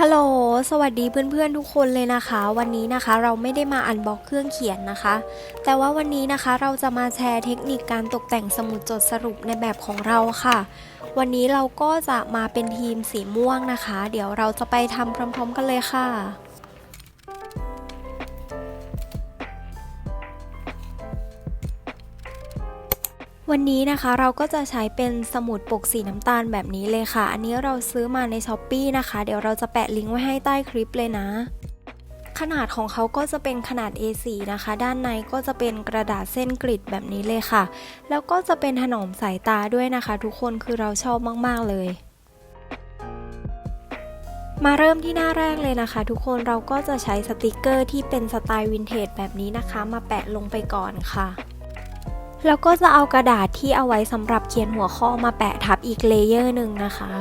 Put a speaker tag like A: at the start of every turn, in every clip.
A: ฮัลโหล สวัสดีเพื่อนๆทุกคนเลยนะคะ วันนี้นะคะเราไม่ได้มาอันบ็อกเครื่องเขียนนะคะ แต่ว่าวันนี้นะคะเราจะมาแชร์เทคนิคการตกแต่งสมุดจดสรุปในแบบของเราค่ะ วันนี้เราก็จะมาเป็นทีมสีม่วงนะคะ เดี๋ยวเราจะไปทำพร้อม ๆ กันเลยค่ะ วันนี้นะคะเราก็จะใช้เป็นสมุดปกสีน้ำตาลแบบนี้เลยค่ะ อันนี้เราซื้อมาใน s h อ p e e นะคะ เดี๋ยวเราจะแปะลิงก์ไว้ให้ใต้คลิปเลยนะ ขนาดของเขาก็จะเป็นขนาด A4 นะคะ ด้านในก็จะเป็นกระดาษเส้นกริดแบบนี้เลยค่ะ แล้วก็จะเป็นถนอมสายตาด้วยนะคะ ทุกคนคือเราชอบมาก ๆ เลยมาเริ่มที่หน้าแรกเลยนะคะ ทุกคนเราก็จะใช้สติกเกอร์ที่เป็นสไตล์วินเทจแบบนี้นะคะ มาแปะลงไปก่อนค่ะ แล้วก็จะเอากระดาษที่เอาไว้สำหรับเขียนหัวข้อมาแปะทับอีกเลเยอร์หนึ่งนะคะ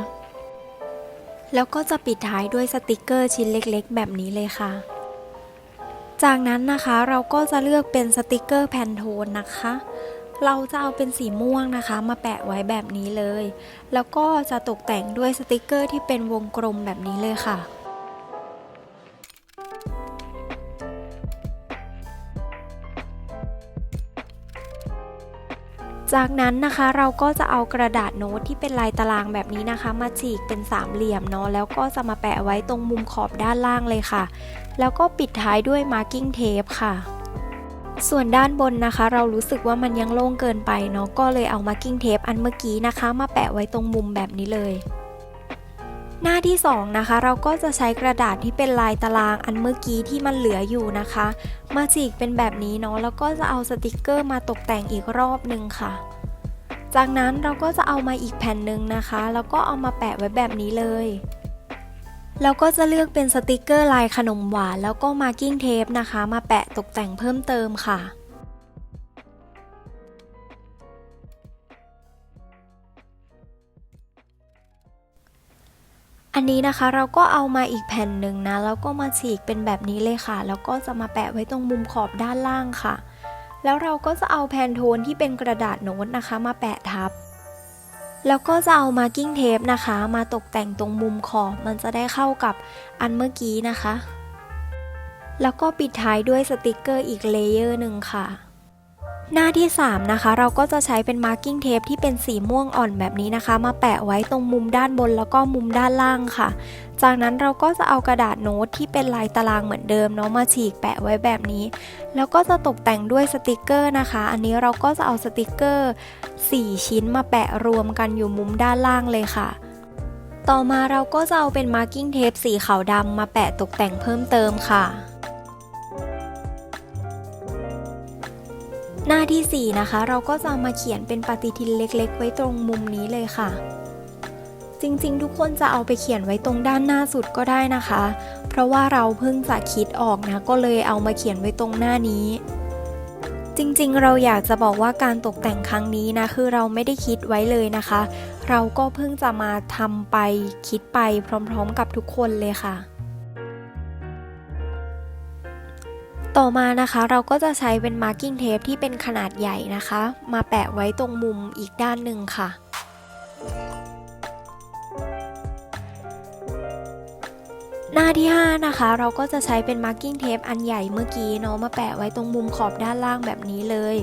A: แล้วก็จะปิดท้ายด้วยสติกเกอร์ชิ้นเล็กๆ แบบนี้เลยค่ะ จากนั้นนะคะเราก็จะเลือกเป็นสติกเกอร์แพนโทนนะคะ เราจะเอาเป็นสีม่วงนะคะ มาแปะไว้แบบนี้เลย แล้วก็จะตกแต่งด้วยสติกเกอร์ที่เป็นวงกลมแบบนี้เลยค่ะ จากนั้นนะคะเราก็จะเอากระดาษโน้ตที่เป็นลายตารางแบบนี้นะคะ มาฉีกเป็นสามเหลี่ยมเนาะแล้วก็จะมาแปะไว้ตรงมุมขอบด้านล่างเลยค่ะ แล้วก็ปิดท้ายด้วย marking tape ค่ะส่วนด้านบนนะคะ เรารู้สึกว่ามันยังโล่งเกินไปเนาะก็เลยเอา marking tape อันเมื่อกี้นะคะ มาแปะไว้ตรงมุมแบบนี้เลย หน้าที่ 2 นะคะ เราก็จะใช้กระดาษที่เป็นลายตารางอันเมื่อกี้ที่มันเหลืออยู่นะคะ มาฉีกเป็นแบบนี้เนาะแล้วก็จะเอาสติกเกอร์มาตกแต่งอีกรอบหนึ่งค่ะ จากนั้นเราก็จะเอามาอีกแผ่นหนึ่งนะคะ แล้วก็เอามาแปะไว้แบบนี้เลยแล้วก็จะเลือกเป็นสติกเกอร์ลายขนมหวาน แล้วก็มาร์กิ้งเทปนะคะ มาแปะตกแต่งเพิ่มเติมค่ะ อันนี้นะคะเราก็เอามาอีกแผ่นหนึ่งนะแล้วก็มาฉีกเป็นแบบนี้เลยค่ะ แล้วก็จะมาแปะไว้ตรงมุมขอบด้านล่างค่ะ แล้วเราก็จะเอาแผ่นโทนที่เป็นกระดาษโน้ตนะคะ มาแปะทับ แล้วก็จะเอามากิ้งเทปนะคะ มาตกแต่งตรงมุมขอบมันจะได้เข้ากับอันเมื่อกี้นะคะ แล้วก็ปิดท้ายด้วยสติกเกอร์อีกเลเยอร์หนึ่งค่ะ หน้าที่ 3 นะคะ เราก็จะใช้เป็น marking tape ที่เป็นสีม่วงอ่อนแบบนี้นะคะ มาแปะไว้ตรงมุมด้านบนแล้วก็มุมด้านล่างค่ะ จากนั้นเราก็จะเอากระดาษโน้ตที่เป็นลายตารางเหมือนเดิมเนาะมาฉีกแปะไว้แบบนี้ แล้วก็จะตกแต่งด้วยสติกเกอร์นะคะ อันนี้เราก็จะเอาสติกเกอร์ 4 ชิ้นมาแปะรวมกันอยู่มุมด้านล่างเลยค่ะต่อมาเราก็จะเอาเป็น marking tape สีขาวดำมาแปะตกแต่งเพิ่มเติมค่ะ หน้าที่ 4 นะคะ เราก็จะมาเขียนเป็นปฏิทินเล็กๆ ไว้ตรงมุมนี้เลยค่ะ จริงๆ ทุกคนจะเอาไปเขียนไว้ตรงด้านหน้าสุดก็ได้นะคะ เพราะว่าเราเพิ่งจะคิดออกนะ ก็เลยเอามาเขียนไว้ตรงหน้านี้ จริงๆ เราอยากจะบอกว่าการตกแต่งครั้งนี้นะ คือเราไม่ได้คิดไว้เลยนะคะ เราก็เพิ่งจะมาทำไปคิดไปพร้อม ๆ กับทุกคนเลยค่ะ ต่อมานะคะเราก็จะใช้เป็น marking tape ที่เป็นขนาดใหญ่นะคะ มาแปะไว้ตรงมุมอีกด้านหนึ่งค่ะ หน้าที่ 5 นะคะ เราก็จะใช้เป็น marking tape อันใหญ่เมื่อกี้เนาะมาแปะไว้ตรงมุมขอบด้านล่างแบบนี้เลย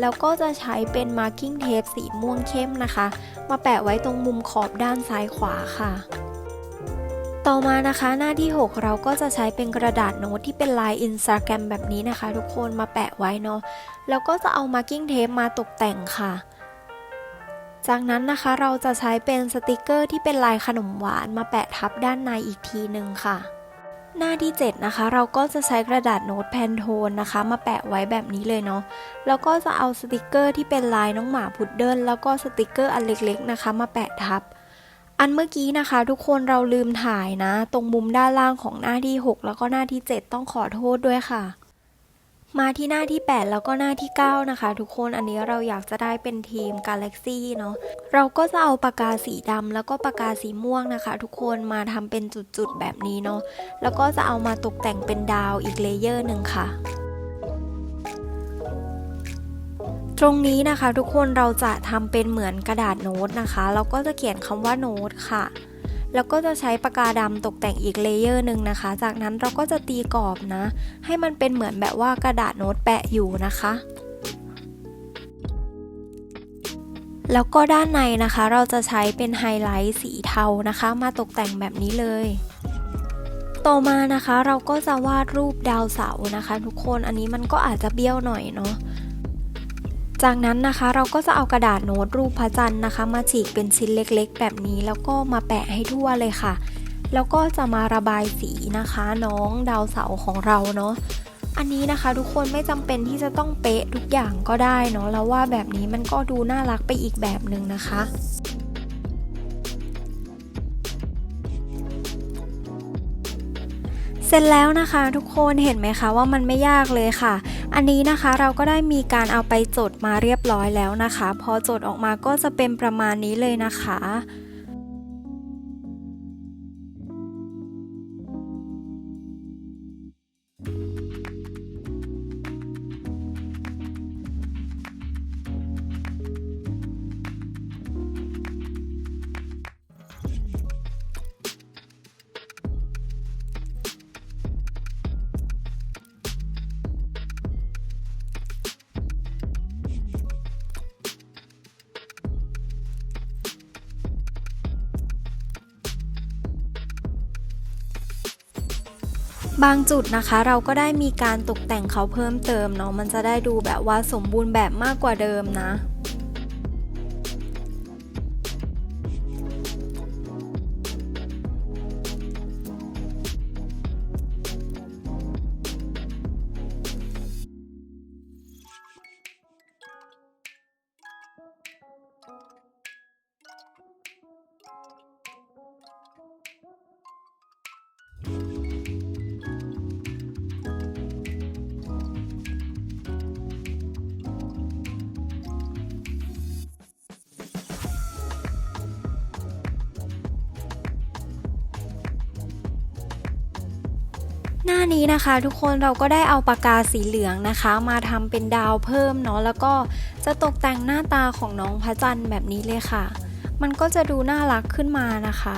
A: แล้วก็จะใช้เป็น marking tape สีม่วงเข้มนะคะ มาแปะไว้ตรงมุมขอบด้านซ้ายขวาค่ะ ต่อมานะคะหน้าที่ 6 เราก็จะใช้เป็นกระดาษโน้ตที่เป็นลาย Instagram แบบนี้นะคะ ทุกคนมาแปะไว้เนาะแล้วก็จะเอา marking tape มาตกแต่งค่ะ จากนั้นนะคะเราจะใช้เป็นสติกเกอร์ที่เป็นลายขนมหวานมาแปะทับด้านในอีกทีหนึ่งค่ะ หน้าที่ 7 นะคะ เราก็จะใช้กระดาษโน้ตแพนโทนนะคะ มาแปะไว้แบบนี้เลยเนาะแล้วก็จะเอาสติกเกอร์ที่เป็นลายน้องหมาพุดเดิ้ลแล้วก็สติกเกอร์อันเล็กๆนะคะ มาแปะทับ อันเมื่อกี้นะคะทุกคนเราลืมถ่ายนะ ตรงมุมด้านล่างของหน้าที่ 6 แล้วก็หน้าที่ 7 ต้องขอโทษด้วยค่ะ มาที่หน้าที่ 8 แล้วก็หน้าที่ 9 นะคะ ทุกคนอันนี้เราอยากจะได้เป็นทีม Galaxy เนาะเราก็จะเอาปากกาสีดำแล้วก็ปากกาสีม่วงนะคะ ทุกคนมาทำเป็นจุดๆแบบนี้เนาะแล้วก็จะเอามาตกแต่งเป็นดาวอีกเลเยอร์หนึ่งค่ะ ตรงนี้นะคะทุกคนเราจะทำเป็นเหมือนกระดาษโน้ตนะคะเราก็จะเขียนคำว่าโน้ตค่ะ แล้วก็จะใช้ปากกาดำตกแต่งอีกเลเยอร์หนึ่งนะคะ จากนั้นเราก็จะตีกรอบนะ ให้มันเป็นเหมือนแบบว่ากระดาษโน้ตแปะอยู่นะคะแล้วก็ด้านในนะคะเราจะใช้เป็นไฮไลท์สีเทานะคะ มาตกแต่งแบบนี้เลย ต่อมานะคะเราก็จะวาดรูปดาวเสาร์นะคะ ทุกคนอันนี้มันก็อาจจะเบี้ยวหน่อยเนาะ จากนั้นนะคะเราก็จะเอากระดาษโน้ตรูปพระจันทร์นะคะ มาฉีกเป็นชิ้นเล็กๆ แบบนี้แล้วก็มาแปะให้ทั่วเลยค่ะ แล้วก็จะมาระบายสีนะคะ น้องดาวเสาของเราเนาะอันนี้นะคะทุกคนไม่จำเป็นที่จะต้องเป๊ะทุกอย่างก็ได้เนาะแล้วว่าแบบนี้มันก็ดูน่ารักไปอีกแบบหนึ่งนะคะ เสร็จแล้วนะคะทุกคนเห็นไหมคะว่ามันไม่ยากเลยค่ะ อันนี้นะคะเราก็ได้มีการเอาไปจดมาเรียบร้อยแล้วนะคะ พอจดออกมาก็จะเป็นประมาณนี้เลยนะคะ บางจุดนะคะเราก็ได้มีการตกแต่งเขาเพิ่มเติมเนาะมันจะได้ดูแบบว่าสมบูรณ์แบบมากกว่าเดิมนะ หน้านี้นะคะทุกคนเราก็ได้เอาปากกาสีเหลืองนะคะ มาทำเป็นดาวเพิ่มเนาะแล้วก็จะตกแต่งหน้าตาของน้องพระจันทร์แบบนี้เลยค่ะ มันก็จะดูน่ารักขึ้นมานะคะ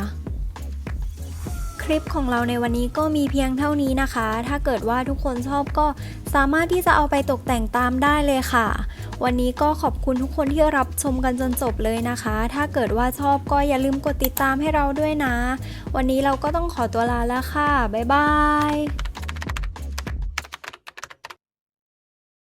A: คลิปของเราในวันนี้ก็มีเพียงเท่านี้นะคะ ถ้าเกิดว่าทุกคนชอบก็สามารถที่จะเอาไปตกแต่งตามได้เลยค่ะ วันนี้ก็ขอบคุณทุกคนที่รับชมกันจนจบเลยนะคะ ถ้าเกิดว่าชอบก็อย่าลืมกดติดตามให้เราด้วยนะ วันนี้เราก็ต้องขอตัวลาแล้วค่ะ บ๊ายบาย